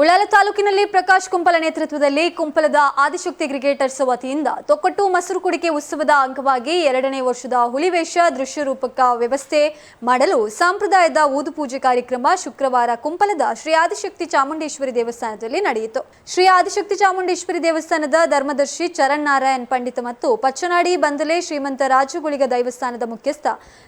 ಉಳ್ಳಾಲ ತಾಲೂಕಿನಲ್ಲಿ ಪ್ರಕಾಶ್ ಕುಂಪಲ ನೇತೃತ್ವದಲ್ಲಿ ಕುಂಪಲದ ಆದಿಶಕ್ತಿ ಕ್ರಿಕೆಟರ್ಸ್ ವತಿಯಿಂದ ತೊಕ್ಕಟ್ಟು ಮಸರು ಕುಡಿಕೆ ಉತ್ಸವದ ಅಂಗವಾಗಿ ಎರಡನೇ ವರ್ಷದ ಹುಲಿವೇಷ ದೃಶ್ಯರೂಪಕ ವ್ಯವಸ್ಥೆ ಮಾಡಲು ಸಂಪ್ರದಾಯದ ಊದು ಪೂಜೆ ಕಾರ್ಯಕ್ರಮ ಶುಕ್ರವಾರ ಕುಂಪಲದ ಶ್ರೀ ಆದಿಶಕ್ತಿ ಚಾಮುಂಡೇಶ್ವರಿ ದೇವಸ್ಥಾನದಲ್ಲಿ ನಡೆಯಿತು. ಶ್ರೀ ಆದಿಶಕ್ತಿ ಚಾಮುಂಡೇಶ್ವರಿ ದೇವಸ್ಥಾನದ ಧರ್ಮದರ್ಶಿ ಚರಣ್ ನಾರಾಯಣ್ ಪಂಡಿತ ಮತ್ತು ಪಚ್ಚನಾಡಿ ಬಂದಲೆ ಶ್ರೀಮಂತ ರಾಜಗುಳಿಗ ದೇವಸ್ಥಾನದ ಮುಖ್ಯಸ್ಥ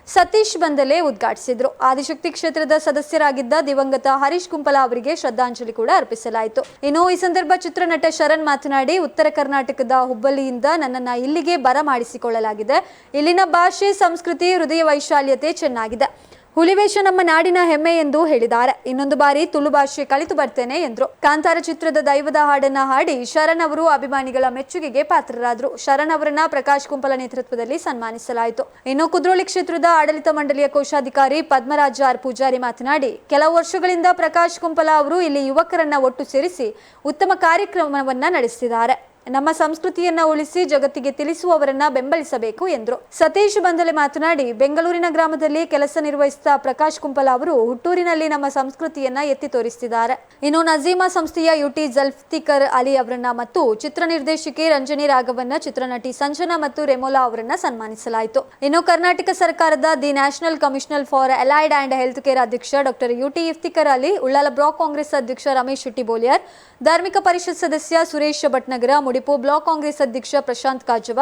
ಸತೀಶ್ ಬಂದಲೆ ಉದ್ಘಾಟಿಸಿದರು. ಆದಿಶಕ್ತಿ ಕ್ಷೇತ್ರದ ಸದಸ್ಯರಾಗಿದ್ದ ದಿವಂಗತ ಹರೀಶ್ ಕುಂಪಲ ಅವರಿಗೆ ಶ್ರದ್ಧಾಂಜಲಿ ಕೂಡ ಅರ್ಪಿಸಲಾಯಿತು. ಇನ್ನು ಈ ಸಂದರ್ಭ ಚಿತ್ರನಟ ಶರಣ್ ಮಾತನಾಡಿ, ಉತ್ತರ ಕರ್ನಾಟಕದ ಹುಬ್ಬಳ್ಳಿಯಿಂದ ನನ್ನನ್ನ ಇಲ್ಲಿಗೆ ಬರಮಾಡಿಸಿಕೊಳ್ಳಲಾಗಿದೆ. ಇಲ್ಲಿನ ಭಾಷೆ, ಸಂಸ್ಕೃತಿ, ಹೃದಯ ವೈಶಾಲ್ಯತೆ ಚೆನ್ನಾಗಿದೆ. ಹುಲಿವೇಷ ನಮ್ಮ ನಾಡಿನ ಹೆಮ್ಮೆ ಎಂದು ಹೇಳಿದ್ದಾರೆ. ಇನ್ನೊಂದು ಬಾರಿ ತುಳು ಭಾಷೆ ಕಲಿತು ಬರ್ತೇನೆ ಎಂದರು. ಕಾಂತಾರ ಚಿತ್ರದ ದೈವದ ಹಾಡನ್ನ ಹಾಡಿ ಶರಣ್ ಅವರು ಅಭಿಮಾನಿಗಳ ಮೆಚ್ಚುಗೆಗೆ ಪಾತ್ರರಾದರು. ಶರಣ್ ಅವರನ್ನ ಪ್ರಕಾಶ್ ಕುಂಪಲ ನೇತೃತ್ವದಲ್ಲಿ ಸನ್ಮಾನಿಸಲಾಯಿತು. ಇನ್ನು ಕುದ್ರೋಳಿ ಕ್ಷೇತ್ರದ ಆಡಳಿತ ಮಂಡಳಿಯ ಕೋಶಾಧಿಕಾರಿ ಪದ್ಮರಾಜ ಆರ್ ಪೂಜಾರಿ ಮಾತನಾಡಿ, ಕೆಲವು ವರ್ಷಗಳಿಂದ ಪ್ರಕಾಶ್ ಕುಂಪಲ ಅವರು ಇಲ್ಲಿ ಯುವಕರನ್ನ ಒಟ್ಟು ಸೇರಿಸಿ ಉತ್ತಮ ಕಾರ್ಯಕ್ರಮವನ್ನ ನಡೆಸಿದ್ದಾರೆ ನಮ್ಮ ಸಂಸ್ಕೃತಿಯನ್ನ ಉಳಿಸಿ ಜಗತ್ತಿಗೆ ತಿಳಿಸುವವರನ್ನ ಬೆಂಬಲಿಸಬೇಕು ಎಂದರು. ಸತೀಶ್ ಬಂದಲೆ ಮಾತನಾಡಿ, ಬೆಂಗಳೂರಿನ ಗ್ರಾಮದಲ್ಲಿ ಕೆಲಸ ನಿರ್ವಹಿಸಿದ ಪ್ರಕಾಶ್ ಕುಂಪಲ ಅವರು ಹುಟ್ಟೂರಿನಲ್ಲಿ ನಮ್ಮ ಸಂಸ್ಕೃತಿಯನ್ನ ಎತ್ತಿ ತೋರಿಸಿದ್ದಾರೆ. ಇನ್ನು ನಜೀಮಾ ಸಂಸ್ಥೆಯ ಯುಟಿ ಜಲ್ಫ್ತಿಕರ್ ಅಲಿ ಅವರನ್ನ ಮತ್ತು ಚಿತ್ರ ನಿರ್ದೇಶಕಿ ರಂಜನಿ ರಾಘವನ್ನ ಚಿತ್ರನಟಿ ಸಂಜನಾ ಮತ್ತು ರೆಮೋಲಾ ಅವರನ್ನ ಸನ್ಮಾನಿಸಲಾಯಿತು. ಇನ್ನು ಕರ್ನಾಟಕ ಸರ್ಕಾರದ the national commissioner for allied and health care ಅಧ್ಯಕ್ಷ doctor U T Iftikar Ali, Ullal block Congress ಅಧ್ಯಕ್ಷ ರಮೇಶ್ ಶೆಟ್ಟಿ ಬೋಲಿಯರ್ ಧಾರ್ಮಿಕ ಪರಿಷತ್ ಸದಸ್ಯ ಸುರೇಶ್ ಭಟ್ನಗರ ಮುಡಿಪು ಬ್ಲಾಕ್ ಕಾಂಗ್ರೆಸ್ ಅಧ್ಯಕ್ಷ ಪ್ರಶಾಂತ್ ಕಾಜವ,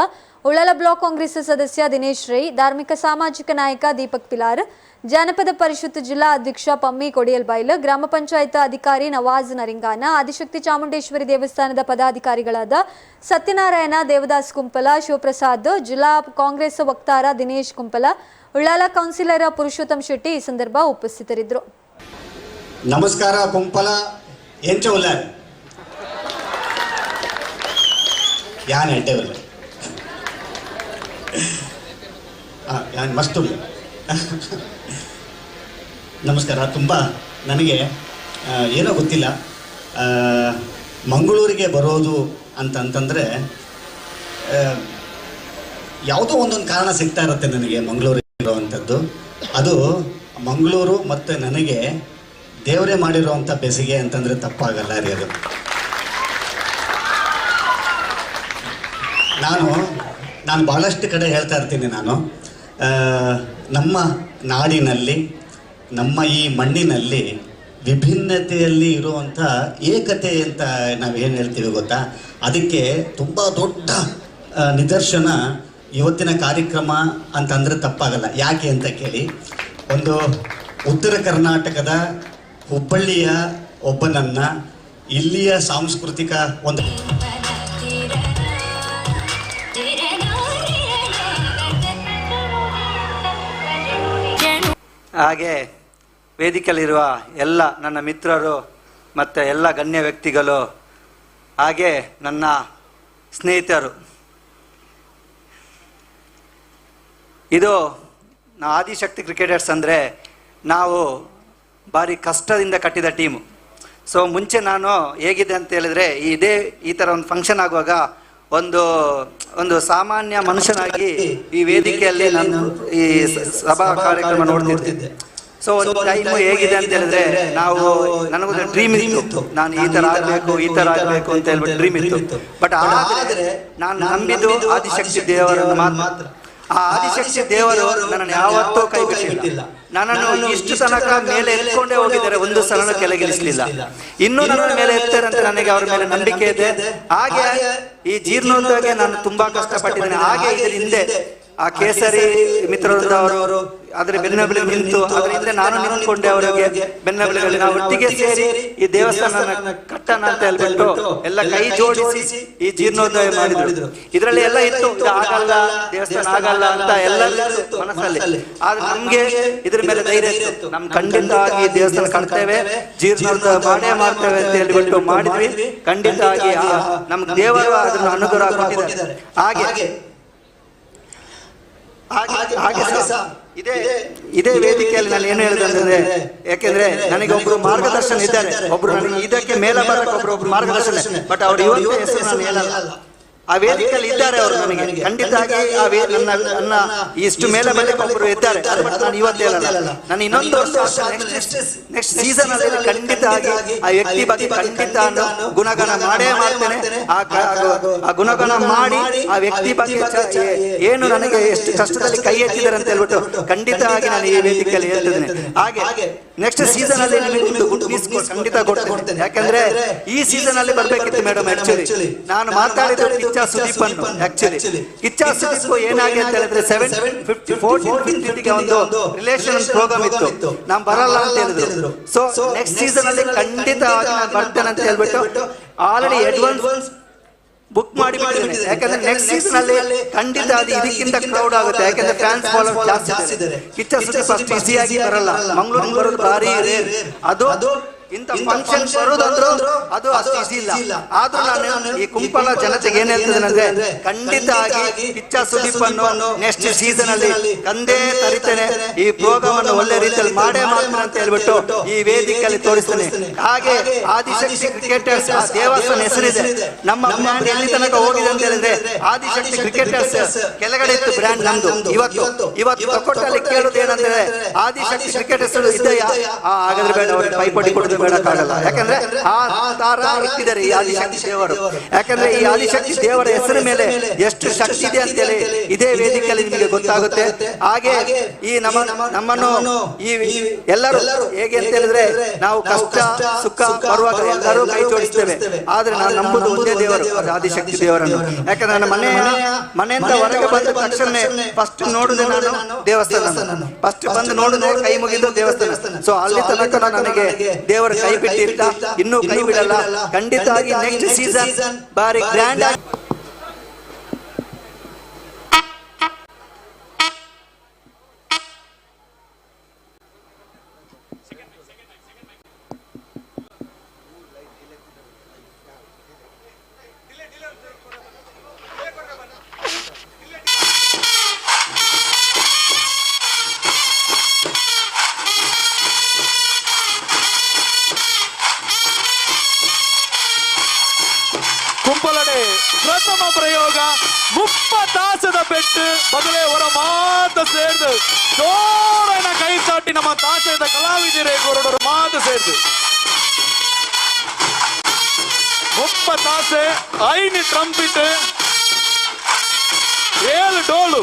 ಉಳ್ಳಾಲ ಬ್ಲಾಕ್ ಕಾಂಗ್ರೆಸ್ ಸದಸ್ಯ ದಿನೇಶ್ ರೈ, ಧಾರ್ಮಿಕ ಸಾಮಾಜಿಕ ನಾಯಕ ದೀಪಕ್ ಪಿಲಾರ್, ಜಾನಪದ ಪರಿಷತ್ ಜಿಲ್ಲಾ ಅಧ್ಯಕ್ಷ ಪಮ್ಮಿ ಕೊಡಿಯಲ್ಬೈಲ್ ಗ್ರಾಮ ಪಂಚಾಯತ್ ಅಧಿಕಾರಿ ನವಾಜ್ ನರಿಂಗಾನ, ಆದಿಶಕ್ತಿ ಚಾಮುಂಡೇಶ್ವರಿ ದೇವಸ್ಥಾನದ ಪದಾಧಿಕಾರಿಗಳಾದ ಸತ್ಯನಾರಾಯಣ, ದೇವದಾಸ್ ಕುಂಪಲ, ಶಿವಪ್ರಸಾದ್, ಜಿಲ್ಲಾ ಕಾಂಗ್ರೆಸ್ ವಕ್ತಾರ ದಿನೇಶ್ ಕುಂಪಲ, ಉಳ್ಳಾಲ ಕೌನ್ಸಿಲರ್ ಪುರುಷೋತ್ತಮ್ ಶೆಟ್ಟಿ ಈ ಸಂದರ್ಭ ಉಪಸ್ಥಿತರಿದ್ದರು. ನಮಸ್ಕಾರ ಕುಂಪಲ ಯಾನ್ ಎಡ್ಡೆ ಉಲ್ಲ ಯಾನ್ ಮಸ್ತು ನಮಸ್ಕಾರ, ತುಂಬ ನನಗೆ ಏನೋ ಗೊತ್ತಿಲ್ಲ. ಮಂಗಳೂರಿಗೆ ಬರೋದು ಅಂತಂತಂದರೆ ಯಾವುದೋ ಒಂದೊಂದು ಕಾರಣ ಸಿಗ್ತಾ ಇರುತ್ತೆ ನನಗೆ ಮಂಗಳೂರಿಗೆ ಇರುವಂಥದ್ದು ಅದು ಮಂಗಳೂರು ಮತ್ತು ನನಗೆ ದೇವರೇ ಮಾಡಿರುವಂಥ ಬೆಸಿಗೆ ಅಂತಂದರೆ ತಪ್ಪಾಗಲ್ಲ ರೀ ಅದು. ನಾನು ನಾನು ಭಾಳಷ್ಟು ಕಡೆ ಹೇಳ್ತಾ ಇರ್ತೀನಿ ನಾನು. ನಮ್ಮ ನಾಡಿನಲ್ಲಿ, ನಮ್ಮ ಈ ಮಣ್ಣಿನಲ್ಲಿ ವಿಭಿನ್ನತೆಯಲ್ಲಿ ಇರುವಂಥ ಏಕತೆ ಅಂತ ನಾವು ಏನು ಹೇಳ್ತೀವಿ ಗೊತ್ತಾ? ಅದಕ್ಕೆ ತುಂಬ ದೊಡ್ಡ ನಿದರ್ಶನ ಇವತ್ತಿನ ಕಾರ್ಯಕ್ರಮ ಅಂತಂದರೆ ತಪ್ಪಾಗಲ್ಲ. ಯಾಕೆ ಅಂತ ಕೇಳಿ, ಒಂದು ಉತ್ತರ ಕರ್ನಾಟಕದ ಹುಬ್ಬಳ್ಳಿಯ ಒಬ್ಬನನ್ನು ಇಲ್ಲಿಯ ಸಾಂಸ್ಕೃತಿಕ ಒಂದು ಹಾಗೆ ವೇದಿಕೆಯಲ್ಲಿರುವ ಎಲ್ಲ ನನ್ನ ಮಿತ್ರರು ಮತ್ತು ಎಲ್ಲ ಗಣ್ಯ ವ್ಯಕ್ತಿಗಳು, ಹಾಗೆ ನನ್ನ ಸ್ನೇಹಿತರು. ಇದು ನಾವು ಆದಿಶಕ್ತಿ ಕ್ರಿಕೆಟರ್ಸ್ ಅಂದರೆ ನಾವು ಭಾರಿ ಕಷ್ಟದಿಂದ ಕಟ್ಟಿದ ಟೀಮು. ಸೊ ಮುಂಚೆ ನಾನು ಹೇಗಿದೆ ಅಂತ ಹೇಳಿದ್ರೆ, ಇದೇ ಈ ಥರ ಒಂದು ಫಂಕ್ಷನ್ ಆಗುವಾಗ ಒಂದು ಒಂದು ಸಾಮಾನ್ಯ ಮನುಷ್ಯನಾಗಿ ಈ ವೇದಿಕೆಯಲ್ಲಿ ನಾನು ಈ ಸಭಾ ಕಾರ್ಯಕ್ರಮ ನೋಡ್ತಿದ್ದೆ. ಸೊ ಒಂದು ಟೈಮು ಹೇಗಿದೆ ಅಂತ ಹೇಳಿದ್ರೆ ನಾವು ನನಗೊಂದು ಡ್ರೀಮ್ ಇತ್ತು. ನಾನು ಈ ತರ ಆಗ್ಬೇಕು ಈ ತರ ಆಗ್ಬೇಕು ಅಂತ ಹೇಳ್ಬಿಟ್ಟು ಡ್ರೀಮ್ ಇತ್ತು. ಬಟ್ ಆದ್ರೆ ನಾನು ನಂಬಿದ್ದು ಆದಿಶಕ್ತಿ ದೇವರನ್ನು ಮಾತ್ರ. ಆ ಆದಿಶಕ್ತಿ ದೇವರು ನನ್ನನ್ನು ಯಾವತ್ತೂ ಕೈ ಬಿಟ್ಟಿಲ್ಲ ನನ್ನನ್ನು ಇಷ್ಟು ತನಕ ಮೇಲೆ ಎತ್ಕೊಂಡೇ ಹೋಗಿದ್ದಾರೆ ಒಂದು ಸಲನು ಕೆಳಗಿಳಿಸಲಿಲ್ಲ. ಇನ್ನೂ ನನ್ನ ಮೇಲೆ ಎತ್ತಾರೆ ಅಂತ ನನಗೆ ಅವರ ಮೇಲೆ ನಂಬಿಕೆ ಇದೆ. ಹಾಗೆ ಈ ಜೀರ್ಣೋದ್ಧಾಗೆ ನಾನು ತುಂಬಾ ಕಷ್ಟಪಟ್ಟಿದ್ದೇನೆ. ಹಾಗೆ ಇದರ ಹಿಂದೆ ಆ ಕೇಸರಿ ಮಿತ್ರವೃಂದ ಅವರು ಬೆನ್ನ ಬೆನ್ನಬಲಿ ನಿಂತು ಆದ್ರೆ ಹಿಂದೆ ನಾನು ನಿಂತ್ಕೊಂಡೆ ಅವರಿಗೆ ಬೆನ್ನಬಲಿಗಳಲ್ಲಿ ನಾವು ಒಟ್ಟಿಗೆ ಸೇರಿ ಈ ದೇವಸ್ಥಾನ ಕಟ್ಟಣ ಅಂತ ಹೇಳ್ಬಿಟ್ಟು ಎಲ್ಲ ಕೈ ಜೋಡಿಸಿ ಈ ಜೀರ್ಣೋದಯ ಮಾಡಿದ್ರು. ಇದರಲ್ಲಿ ಎಲ್ಲ ಇತ್ತು ಆಗಲ್ಲ ದೇವಸ್ಥಾನ ಆಗಲ್ಲ ಅಂತ ಎಲ್ಲ ಮನಸ್ಸಲ್ಲಿ. ಆದ್ರೆ ನಮ್ಗೆ ಇದ್ರ ಮೇಲೆ ಧೈರ್ಯ ಇತ್ತು. ನಮ್ ಖಂಡಿತ ಈ ದೇವಸ್ಥಾನ ಕಟ್ತೇವೆ ಜೀರ್ಣೋದಯ ಮಾಡೇ ಮಾಡ್ತೇವೆ ಅಂತ ಹೇಳ್ಬಿಟ್ಟು ಮಾಡಿದ್ವಿ. ಖಂಡಿತ ಆಗಿ ನಮ್ಗೆ ದೇವರು ಅದನ್ನ ಅನುಗ್ರಹ ಕೊಟ್ಟಿದ್ದಾರೆ. ಹಾಗೆ ಇದೇ ಇದೇ ವೇದಿಕೆಯಲ್ಲಿ ನಾನು ಏನು ಹೇಳಿದೆ ಅಂತಂದ್ರೆ ಯಾಕೆಂದ್ರೆ ನನಗೆ ಒಬ್ರು ಮಾರ್ಗದರ್ಶನ ಇದ್ದಾರೆ. ಒಬ್ರು ನನಗೆ ಇದಕ್ಕೆ ಮೇಲೆ ಬರಕ್ಕೆ ಒಬ್ರು ಒಬ್ರು ಮಾರ್ಗದರ್ಶನ. ಬಟ್ ಅವ್ರ ಇವತ್ತು ಹೆಸರು ನಾನು ಹೇಳಲ್ಲ. ಆ ವೇದಿಕೆಯಲ್ಲಿ ಇದ್ದಾರೆ ಅವರು ನನಗೆ. ಖಂಡಿತವಾಗಿ ಆ ವೇ ನನ್ನ ನನ್ನ ಇಷ್ಟು ಮೇಲೆ ಮೇಲೆ ಒಬ್ಬರು ಇದ್ದಾರೆ. ನಾನು ಇವತ್ತೇ ನಾನು. ಇನ್ನೊಂದು ವರ್ಷ ನೆಕ್ಸ್ಟ್ ಸೀಸನ್ ಅಲ್ಲಿ ಖಂಡಿತ ಆಗಿ ಆ ವ್ಯಕ್ತಿ ಬಗ್ಗೆ ಖಂಡಿತ ನಾನು ಗುಣಗಾನ ಮಾಡೇ ಮಾಡ್ತೇನೆ. ಆ ಗುಣಗಣ ಮಾಡಿ ಆ ವ್ಯಕ್ತಿ ಬಗ್ಗೆ ಏನು ನನಗೆ ಎಷ್ಟು ಕಷ್ಟದಲ್ಲಿ ಕೈ ಎತ್ತಿದ್ದಾರೆ ಅಂತ ಹೇಳ್ಬಿಟ್ಟು ಖಂಡಿತ ಆಗಿ ನಾನು ಈ ವೇದಿಕೆಯಲ್ಲಿ ಹೇಳ್ತಿದ್ದೇನೆ ಹಾಗೆ ನೆಕ್ಸ್ಟ್ ಸೀಸನ್ ಅಲ್ಲಿ ನಿಮಗೆ ಒಂದು ಖಂಡಿತ ಕೊಡ್ತೇನೆ. ಯಾಕಂದ್ರೆ ಈ ಸೀಸನ್ ಅಲ್ಲಿ ಬರ್ಬೇಕಿತ್ತು ಮೇಡಮ್ ಆಕ್ಚುಲಿ ನಾನು ಮಾತಾಡಿದ ಕಿಚ್ಚ ಸುದೀಪ್ ಆಕ್ಚುಲಿ ಇಚ್ಛಾ ಸುದೀಪ್ ಏನಾಗಿದೆ ಅಂತ ಹೇಳಿದ್ರೆ ಸೆವೆನ್ ಫಿಫ್ಟಿ ಫೋರ್ಟೀನ್ ಫಿಫ್ಟಿಗೆ ಒಂದು ರಿಲೇಷನ್ ಪ್ರೋಗ್ರಾಮ್ ಇತ್ತು. ನಾನು ಬರಲ್ಲ ಅಂತ ಹೇಳಿದ್ರು. ಸೊ ನೆಕ್ಸ್ಟ್ ಸೀಸನ್ ಅಲ್ಲಿ ಖಂಡಿತ ನಾನು ಬರ್ತೇನೆ ಅಂತ ಹೇಳ್ಬಿಟ್ಟು ಆಲ್ರೆಡಿ ಅಡ್ವಾನ್ಸ್ ಬುಕ್ ಮಾಡಿ ಬಿಟ್ಟಿದ್ದೀನಿ ಯಾಕಂದ್ರೆ ನೆಕ್ಸ್ಟ್ ಸೀಸನ್ ಅಲ್ಲಿ ಖಂಡಿತ ಅದು ಇದಕ್ಕಿಂತ ಕ್ರೌಡ್ ಆಗುತ್ತೆ. ಯಾಕಂದ್ರೆ ಫ್ಯಾನ್ಸ್ ಫಾಲೋವರ್ ಜಾಸ್ತಿ ಇದ್ದಾರೆ. ಕಿಚ್ಚ ಸುದೀಪ್ ಅಷ್ಟು ಈಸಿಯಾಗಿ ಬರಲ್ಲ. ಮಂಗಳೂರಿಗೆ ಬರೋದು ಭಾರಿ ಅದು ಅದು ಇಂಥ ಫಂಕ್ಷನ್ ಬರೋದಂದ್ರು ಅದು ಅಷ್ಟು ಇಲ್ಲ ಆದ್ರೂ ನಾನು ಈ ಕುಂಪಲ ಜನತೆಗೆ ಏನ್ ಹೇಳ್ತಿದ್ದೇನೆ ಅಂದ್ರೆ ಖಂಡಿತ ಆಗಿ ಪಿಚ್ಚ ಸುದೀಪ್ ಅನ್ನು ನೆಕ್ಸ್ಟ್ ಸೀಸನ್ ಅಲ್ಲಿ ಕಂದೇ ತರಿತೇನೆ. ಈ ಪ್ರೋಗ್ರಾಮ್ ಅನ್ನು ಒಳ್ಳೆ ರೀತಿಯಲ್ಲಿ ಮಾಡೇ ಮಾಡ್ತೇನೆ ಅಂತ ಹೇಳ್ಬಿಟ್ಟು ಈ ವೇದಿಕೆಯಲ್ಲಿ ತೋರಿಸ್ತೇನೆ. ಹಾಗೆ ಆದಿಶಕ್ತಿ ಕ್ರಿಕೆಟರ್ಸ್ ಆ ದೇವಸ್ಥಾನ ಹೆಸರಿದೆ. ನಮ್ಮ ಬ್ರ್ಯಾಂಡ್ ಎಲ್ಲಿ ತನಕ ಹೋಗಿದೆ ಅಂತ ಹೇಳಿದ್ರೆ ಆದಿಶಕ್ತಿ ಕ್ರಿಕೆಟರ್ಸ್ ಕೆಳಗಡೆ ಇತ್ತು ಬ್ರ್ಯಾಂಡ್ ನಮ್ದು. ಇವತ್ತು ಇವತ್ತು ಕೊಟ್ಟಲ್ಲಿ ಕೇಳೋದು ಏನಂದ್ರೆ ಆದಿಶಕ್ತಿ ಕ್ರಿಕೆಟರ್ಸ್ ಇದೆಯಾ ಹಾಗಾದ್ರೆ ಬೇಡ ಅವ್ರಿಗೆ ಪೈಪೋಟಿ ಕೊಡೋದು ಬೇಡಕ್ಕಾಗಲ್ಲ. ಯಾಕಂದ್ರೆ ಆ ತರ ಇಟ್ಟಿದ್ದಾರೆ ಈ ಆದಿಶಕ್ತಿ ದೇವರು. ಯಾಕಂದ್ರೆ ಈ ಆದಿಶಕ್ತಿ ದೇವರ ಹೆಸರು ಮೇಲೆ ಎಷ್ಟು ಶಕ್ತಿ ಇದೆ ಅಂತೇಳಿ ಇದೇ ವೇದಿಕೆಯಲ್ಲಿ ನಿಮಗೆ ಗೊತ್ತಾಗುತ್ತೆ. ಹಾಗೆ ಈ ನಮ್ಮ ನಮ್ಮನ್ನು ಈ ಎಲ್ಲರೂ ಹೇಗೆ ಅಂತ ಹೇಳಿದ್ರೆ ನಾವು ಕಷ್ಟ, ಸುಖ ಬರುವಾಗ ಎಲ್ಲರೂ ಕೈ ಜೋಡಿಸ್ತೇವೆ. ಆದ್ರೆ ನಾನು ನಂಬುದು ಒಂದೇ ದೇವರು ಆದಿಶಕ್ತಿ ದೇವರನ್ನು. ಯಾಕಂದ್ರೆ ನನ್ನ ಮನೆಯ ಮನೆಯಿಂದ ಹೊರಗೆ ಬಂದ ತಕ್ಷಣ ಫಸ್ಟ್ ನೋಡಿದೆ ನಾನು ದೇವಸ್ಥಾನ ಫಸ್ಟ್ ಬಂದು ನೋಡಿದ್ರೆ ಕೈ ಮುಗಿದು ದೇವಸ್ಥಾನ. ಸೊ ಅಲ್ಲಿ ತನಕ ನಾನು ನನಗೆ ದೇವರ ಕೈ ಬಿಟ್ಟಿರ್ತಾ ಇನ್ನೂ ಕೈ ಬಿಡಲ್ಲ ಖಂಡಿತವಾಗಿ ನೆಕ್ಸ್ಟ್ ಸೀಸನ್ ಬಾರಿ ಗ್ರ್ಯಾಂಡ್ ಆಗಿ ಗುಂಪಲಡೆ ಪ್ರಥಮ ಪ್ರಯೋಗ ಮುಪ್ಪತ್ತಾಸದ ಪೆಟ್ಟು ಮೊದಲೇ ಹೊರ ಮಾತು ಸೇರ್ದು ಜೋರನ ಕೈ ತಾಟಿ ನಮ್ಮ ತಾಸದ ಕಲಾವಿದರೇ ಕೊರಡರು ಮಾತು ಸೇರ್ದು முப்பத்தாசு ஐந்து ட்ரம்பிட்டு ஏழு டோலு